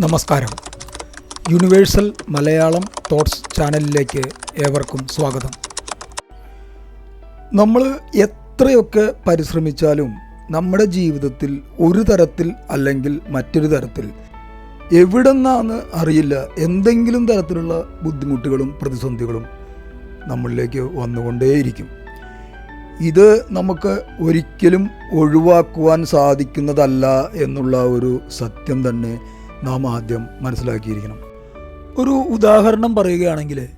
നമസ്കാരം. Universal Malayalam thoughts ചാനലിലേക്ക് ഏവർക്കും സ്വാഗതം. നമ്മൾ എത്രയൊക്കെ പരിശ്രമിച്ചാലും നമ്മുടെ ജീവിതത്തിൽ ഒരു തരത്തിൽ അല്ലെങ്കിൽ മറ്റൊരു തരത്തിൽ എവിടെന്നാന്ന് അറിയില്ല എന്തെങ്കിലും തരത്തിലുള്ള ബുദ്ധിമുട്ടുകളും പ്രതിസന്ധികളും നമ്മളിലേക്ക് വന്നുകൊണ്ടേയിരിക്കും. ഇത് നമുക്ക് ഒരിക്കലും ഒഴിവാക്കുവാൻ സാധിക്കുന്നതല്ല എന്നുള്ള ഒരു സത്യം തന്നെ നാം ആദ്യം മനസ്സിലാക്കിയിരിക്കണം. ഒരു ഉദാഹരണം പറയുകയാണെങ്കിൽ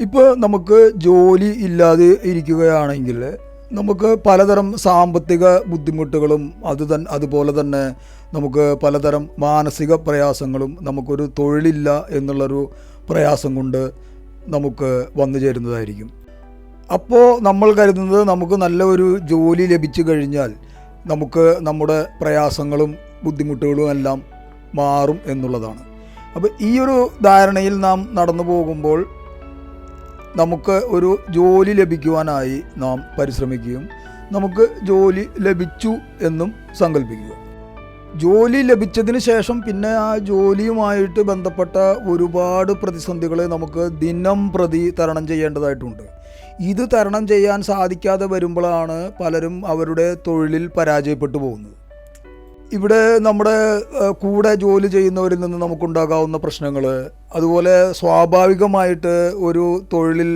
ഇപ്പോൾ നമുക്ക് ജോലി ഇല്ലാതെ ഇരിക്കുകയാണെങ്കിൽ നമുക്ക് പലതരം സാമ്പത്തിക ബുദ്ധിമുട്ടുകളും അത് തന്നെ അതുപോലെ തന്നെ നമുക്ക് പലതരം മാനസിക പ്രയാസങ്ങളും നമുക്കൊരു തൊഴിലില്ല എന്നുള്ളൊരു പ്രയാസം കൊണ്ട് നമുക്ക് വന്നു ചേരുന്നതായിരിക്കും. അപ്പോൾ നമ്മൾ കരുതുന്നത് നമുക്ക് നല്ല ഒരു ജോലി ലഭിച്ചു കഴിഞ്ഞാൽ നമുക്ക് നമ്മുടെ പ്രയാസങ്ങളും ബുദ്ധിമുട്ടുകളും എല്ലാം മാറും എന്നുള്ളതാണ്. അപ്പോൾ ഈ ഒരു ധാരണയിൽ നാം നടന്നു പോകുമ്പോൾ നമുക്ക് ഒരു ജോലി ലഭിക്കുവാനായി നാം പരിശ്രമിക്കുകയും നമുക്ക് ജോലി ലഭിച്ചു എന്നും സങ്കല്പിക്കുക ജോലി ലഭിച്ചതിന് ശേഷം പിന്നെ ആ ജോലിയുമായിട്ട് ബന്ധപ്പെട്ട ഒരുപാട് പ്രതിസന്ധികളെ നമുക്ക് ദിനം പ്രതി തരണം ചെയ്യേണ്ടതായിട്ടുണ്ട്. ഇത് തരണം ചെയ്യാൻ സാധിക്കാതെ വരുമ്പോഴാണ് പലരും അവരുടെ തൊഴിലിൽ പരാജയപ്പെട്ടു പോകുന്നത്. ഇവിടെ നമ്മുടെ കൂടെ ജോലി ചെയ്യുന്നവരിൽ നിന്ന് നമുക്കുണ്ടാകാവുന്ന പ്രശ്നങ്ങൾ അതുപോലെ സ്വാഭാവികമായിട്ട് ഒരു തൊഴിലിൽ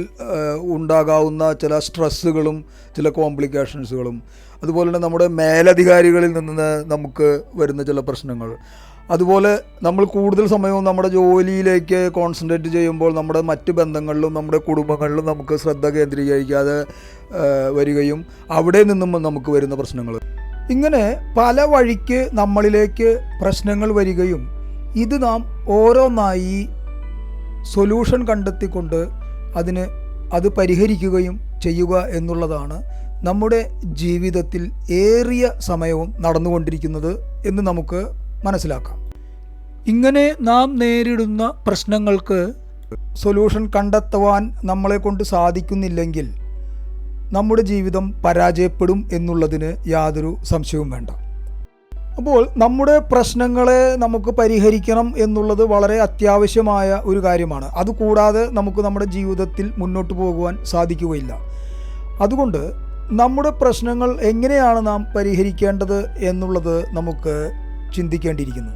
ഉണ്ടാകാവുന്ന ചില സ്ട്രെസ്സുകളും ചില കോംപ്ലിക്കേഷൻസുകളും അതുപോലെ തന്നെ നമ്മുടെ മേലധികാരികളിൽ നിന്ന് നമുക്ക് വരുന്ന ചില പ്രശ്നങ്ങൾ. അതുപോലെ നമ്മൾ കൂടുതൽ സമയവും നമ്മുടെ ജോലിയിലേക്ക് കോൺസെൻട്രേറ്റ് ചെയ്യുമ്പോൾ നമ്മുടെ മറ്റ് ബന്ധങ്ങളിലും നമ്മുടെ കുടുംബങ്ങളിലും നമുക്ക് ശ്രദ്ധ കേന്ദ്രീകരിക്കാതെ വരികയും അവിടെ നിന്നും നമുക്ക് വരുന്ന പ്രശ്നങ്ങൾ. ഇങ്ങനെ പല വഴിക്ക് നമ്മളിലേക്ക് പ്രശ്നങ്ങൾ വരികയും ഇത് നാം ഓരോന്നായി സൊല്യൂഷൻ കണ്ടെത്തിക്കൊണ്ട് അതിന് അത് പരിഹരിക്കുകയും ചെയ്യുക എന്നുള്ളതാണ് നമ്മുടെ ജീവിതത്തിൽ ഏറിയ സമയവും നടന്നുകൊണ്ടിരിക്കുന്നത് എന്ന് നമുക്ക് മനസ്സിലാക്കാം. ഇങ്ങനെ നാം നേരിടുന്ന പ്രശ്നങ്ങൾക്ക് സൊല്യൂഷൻ കണ്ടെത്തുവാൻ നമ്മളെ കൊണ്ട് സാധിക്കുന്നില്ലെങ്കിൽ നമ്മുടെ ജീവിതം പരാജയപ്പെടും എന്നുള്ളതിന് യാതൊരു സംശയവും വേണ്ട. അപ്പോൾ നമ്മുടെ പ്രശ്നങ്ങളെ നമുക്ക് പരിഹരിക്കണം എന്നുള്ളത് വളരെ അത്യാവശ്യമായ ഒരു കാര്യമാണ്. അതുകൂടാതെ നമുക്ക് നമ്മുടെ ജീവിതത്തിൽ മുന്നോട്ട് പോകുവാൻ സാധിക്കുകയില്ല. അതുകൊണ്ട് നമ്മുടെ പ്രശ്നങ്ങൾ എങ്ങനെയാണ് നാം പരിഹരിക്കേണ്ടത് എന്നുള്ളത് നമുക്ക് ചിന്തിക്കേണ്ടിയിരിക്കുന്നു.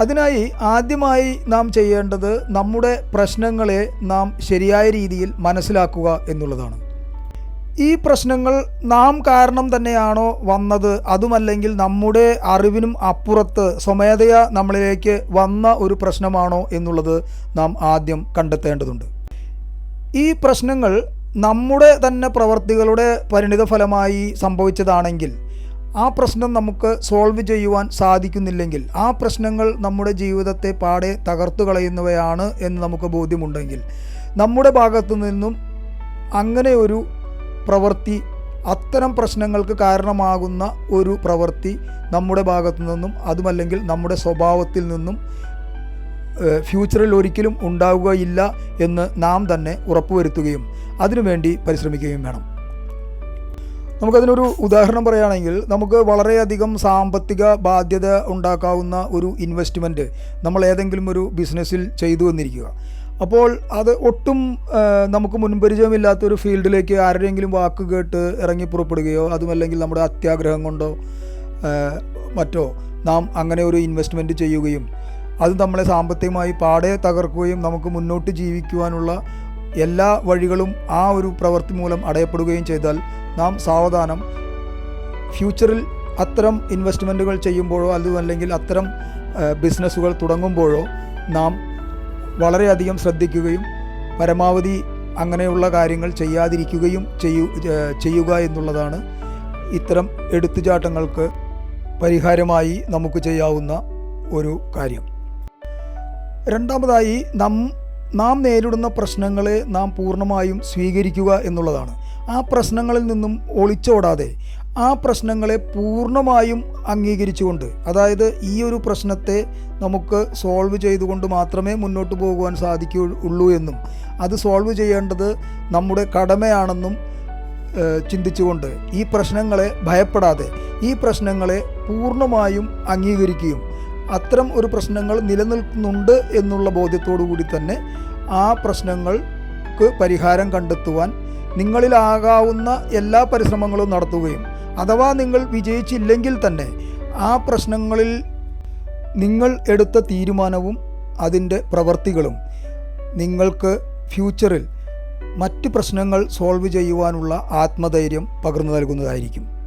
അതിനായി ആദ്യമായി നാം ചെയ്യേണ്ടത് നമ്മുടെ പ്രശ്നങ്ങളെ നാം ശരിയായ രീതിയിൽ മനസ്സിലാക്കുക എന്നുള്ളതാണ്. ഈ പ്രശ്നങ്ങൾ നാം കാരണം തന്നെയാണോ വന്നത്? അതുമല്ലെങ്കിൽ നമ്മുടെ അറിവിനും അപ്പുറത്ത് സ്വമേധയാ നമ്മളിലേക്ക് വന്ന ഒരു പ്രശ്നമാണോ എന്നുള്ളത് നാം ആദ്യം കണ്ടെത്തേണ്ടതുണ്ട്. ഈ പ്രശ്നങ്ങൾ നമ്മുടെ തന്നെ പ്രവർത്തികളുടെ പരിണിത ഫലമായി സംഭവിച്ചതാണെങ്കിൽ ആ പ്രശ്നം നമുക്ക് സോൾവ് ചെയ്യുവാൻ സാധിക്കുന്നില്ലെങ്കിൽ ആ പ്രശ്നങ്ങൾ നമ്മുടെ ജീവിതത്തെ പാടെ തകർത്തു കളയുന്നവയാണ് എന്ന് നമുക്ക് ബോധ്യമുണ്ടെങ്കിൽ നമ്മുടെ ഭാഗത്തു നിന്നും അങ്ങനെ ഒരു പ്രവൃത്തി അത്തരം പ്രശ്നങ്ങൾക്ക് കാരണമാകുന്ന ഒരു പ്രവൃത്തി നമ്മുടെ ഭാഗത്തു നിന്നും അതുമല്ലെങ്കിൽ നമ്മുടെ സ്വഭാവത്തിൽ നിന്നും ഫ്യൂച്ചറിൽ ഒരിക്കലും ഉണ്ടാവുകയില്ല എന്ന് നാം തന്നെ ഉറപ്പുവരുത്തുകയും അതിനുവേണ്ടി പരിശ്രമിക്കുകയും വേണം. നമുക്കതിനൊരു ഉദാഹരണം പറയുകയാണെങ്കിൽ നമുക്ക് വളരെയധികം സാമ്പത്തിക ബാധ്യത ഉണ്ടാക്കാവുന്ന ഒരു ഇൻവെസ്റ്റ്മെന്റ് നമ്മൾ ഏതെങ്കിലും ഒരു ബിസിനസ്സിൽ ചെയ്തു വന്നിരിക്കുക. അപ്പോൾ അത് ഒട്ടും നമുക്ക് മുൻപരിചയമില്ലാത്ത ഒരു ഫീൽഡിലേക്ക് ആരുടെയെങ്കിലും വാക്ക് കേട്ട് ഇറങ്ങി പുറപ്പെടുകയോ അതുമല്ലെങ്കിൽ നമ്മുടെ അത്യാഗ്രഹം കൊണ്ടോ മറ്റോ നാം അങ്ങനെ ഒരു ഇൻവെസ്റ്റ്മെന്റ് ചെയ്യുകയും അത് നമ്മളെ സാമ്പത്തികമായി പാടെ തകർക്കുകയും നമുക്ക് മുന്നോട്ട് ജീവിക്കുവാനുള്ള എല്ലാ വഴികളും ആ ഒരു പ്രവൃത്തി മൂലം അടയപ്പെടുകയും ചെയ്താൽ നാം സാവധാനം ഫ്യൂച്ചറിൽ അത്തരം ഇൻവെസ്റ്റ്മെന്റുകൾ ചെയ്യുമ്പോഴോ അതുമല്ലെങ്കിൽ അത്തരം ബിസിനസ്സുകൾ തുടങ്ങുമ്പോഴോ നാം വളരെയധികം ശ്രദ്ധിക്കുകയും പരമാവധി അങ്ങനെയുള്ള കാര്യങ്ങൾ ചെയ്യാതിരിക്കുകയും ചെയ്യു ചെയ്യുക എന്നുള്ളതാണ് ഇത്തരം എടുത്തുചാട്ടങ്ങൾക്ക് പരിഹാരമായി നമുക്ക് ചെയ്യാവുന്ന ഒരു കാര്യം. രണ്ടാമതായി നം നാം നേരിടുന്ന പ്രശ്നങ്ങളെ നാം പൂർണമായും സ്വീകരിക്കുക എന്നുള്ളതാണ്. ആ പ്രശ്നങ്ങളിൽ നിന്നും ഒളിച്ചോടാതെ ആ പ്രശ്നങ്ങളെ പൂർണമായും അംഗീകരിച്ചുകൊണ്ട് അതായത് ഈ ഒരു പ്രശ്നത്തെ നമുക്ക് സോൾവ് ചെയ്തുകൊണ്ട് മാത്രമേ മുന്നോട്ട് പോകുവാൻ സാധിക്കുകയുള്ളൂ എന്നും. അത് സോൾവ് ചെയ്യേണ്ടത് നമ്മുടെ കടമയാണെന്നും ചിന്തിച്ചുകൊണ്ട് ഈ പ്രശ്നങ്ങളെ ഭയപ്പെടാതെ ഈ പ്രശ്നങ്ങളെ പൂർണമായും അംഗീകരിക്കുകയും അത്തരം ഒരു പ്രശ്നങ്ങൾ നിലനിൽക്കുന്നുണ്ട് എന്നുള്ള ബോധ്യത്തോടു കൂടി തന്നെ ആ പ്രശ്നങ്ങൾക്ക് പരിഹാരം കണ്ടെത്തുവാൻ നിങ്ങളിലാകാവുന്ന എല്ലാ പരിശ്രമങ്ങളും നടത്തുകയും അഥവാ നിങ്ങൾ വിജയിച്ചില്ലെങ്കിൽ തന്നെ ആ പ്രശ്നങ്ങളിൽ നിങ്ങൾ എടുത്ത തീരുമാനവും അതിന്റെ പ്രവർത്തികളും നിങ്ങൾക്ക് ഫ്യൂച്ചറിൽ മറ്റ് പ്രശ്നങ്ങൾ സോൾവ് ചെയ്യുവാനുള്ള ആത്മധൈര്യം പകർന്നു നൽകുന്നതായിരിക്കും.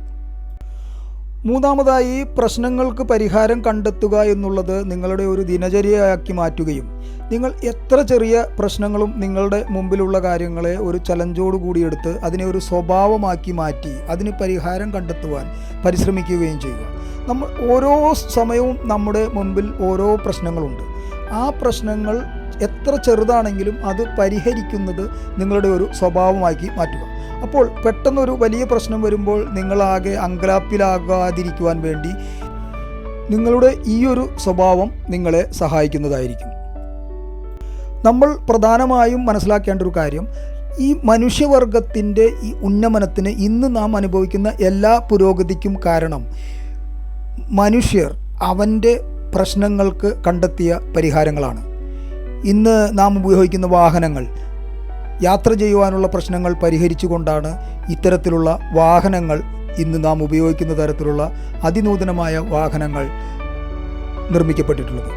മൂന്നാമതായി പ്രശ്നങ്ങൾക്ക് പരിഹാരം കണ്ടെത്തുക എന്നുള്ളത് നിങ്ങളുടെ ഒരു ദിനചര്യയാക്കി മാറ്റുകയും നിങ്ങൾ എത്ര ചെറിയ പ്രശ്നങ്ങളും നിങ്ങളുടെ മുമ്പിലുള്ള കാര്യങ്ങളെ ഒരു ചലഞ്ചോട് കൂടി എടുത്ത് അതിനെ ഒരു സ്വഭാവമാക്കി മാറ്റി അതിന് പരിഹാരം കണ്ടെത്തുവാൻ പരിശ്രമിക്കുകയും ചെയ്യുക. നമ്മൾ ഓരോ സമയവും നമ്മുടെ മുമ്പിൽ ഓരോ പ്രശ്നങ്ങളുണ്ട്. ആ പ്രശ്നങ്ങൾ എത്ര ചെറുതാണെങ്കിലും അത് പരിഹരിക്കുന്നത് നിങ്ങളുടെ ഒരു സ്വഭാവമാക്കി മാറ്റുക. അപ്പോൾ പെട്ടെന്നൊരു വലിയ പ്രശ്നം വരുമ്പോൾ നിങ്ങളാകെ അങ്കലാപ്പിലാകാതിരിക്കുവാൻ വേണ്ടി നിങ്ങളുടെ ഈ ഒരു സ്വഭാവം നിങ്ങളെ സഹായിക്കുന്നതായിരിക്കും. നമ്മൾ പ്രധാനമായും മനസ്സിലാക്കേണ്ട ഒരു കാര്യം ഈ മനുഷ്യവർഗത്തിന്റെ ഈ ഉന്നമനത്തിന് ഇന്ന് നാം അനുഭവിക്കുന്ന എല്ലാ പുരോഗതിക്കും കാരണം മനുഷ്യർ അവന്റെ പ്രശ്നങ്ങൾക്ക് കണ്ടെത്തിയ പരിഹാരങ്ങളാണ്. ഇന്ന് നാം ഉപയോഗിക്കുന്ന വാഹനങ്ങൾ യാത്ര ചെയ്യുവാനുള്ള പ്രശ്നങ്ങൾ പരിഹരിച്ചുകൊണ്ടാണ് ഇത്തരത്തിലുള്ള വാഹനങ്ങൾ ഇന്ന് നാം ഉപയോഗിക്കുന്ന തരത്തിലുള്ള അതിനൂതനമായ വാഹനങ്ങൾ നിർമ്മിക്കപ്പെട്ടിട്ടുള്ളത്.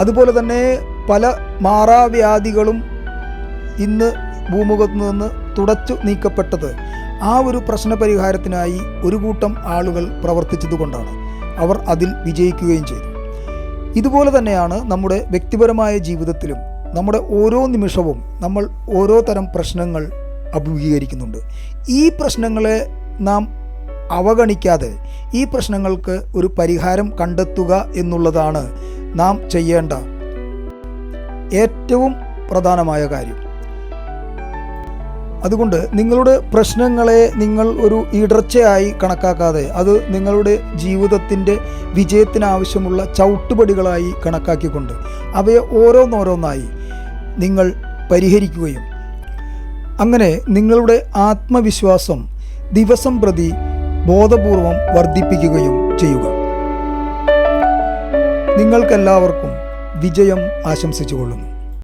അതുപോലെ തന്നെ പല മാറാവ്യാധികളും ഇന്ന് ഭൂമുഖത്ത് നിന്ന് തുടച്ചു നീക്കപ്പെട്ടത് ആ ഒരു പ്രശ്ന പരിഹാരത്തിനായി ഒരു കൂട്ടം ആളുകൾ പ്രവർത്തിച്ചതുകൊണ്ടാണ് അവർ അതിൽ വിജയിക്കുകയും ചെയ്തു. ഇതുപോലെ തന്നെയാണ് നമ്മുടെ വ്യക്തിപരമായ ജീവിതത്തിലും നമ്മുടെ ഓരോ നിമിഷവും നമ്മൾ ഓരോ തരം പ്രശ്നങ്ങൾ അഭിമുഖീകരിക്കുന്നുണ്ട്. ഈ പ്രശ്നങ്ങളെ നാം അവഗണിക്കാതെ ഈ പ്രശ്നങ്ങൾക്ക് ഒരു പരിഹാരം കണ്ടെത്തുക എന്നുള്ളതാണ് നാം ചെയ്യേണ്ട ഏറ്റവും പ്രധാനമായ കാര്യം. അതുകൊണ്ട് നിങ്ങളുടെ പ്രശ്നങ്ങളെ നിങ്ങൾ ഒരു ഇടർച്ചയായി കണക്കാക്കാതെ അത് നിങ്ങളുടെ ജീവിതത്തിന്റെ വിജയത്തിനാവശ്യമുള്ള ചവിട്ടുപടികളായി കണക്കാക്കിക്കൊണ്ട് അവയെ ഓരോന്നോരോന്നായി നിങ്ങൾ പരിഹരിക്കുകയും. അങ്ങനെ നിങ്ങളുടെ ആത്മവിശ്വാസം ദിവസം പ്രതി ബോധപൂർവം വർദ്ധിപ്പിക്കുകയും ചെയ്യുക. നിങ്ങൾക്കെല്ലാവർക്കും വിജയം ആശംസിച്ചുകൊള്ളുന്നു.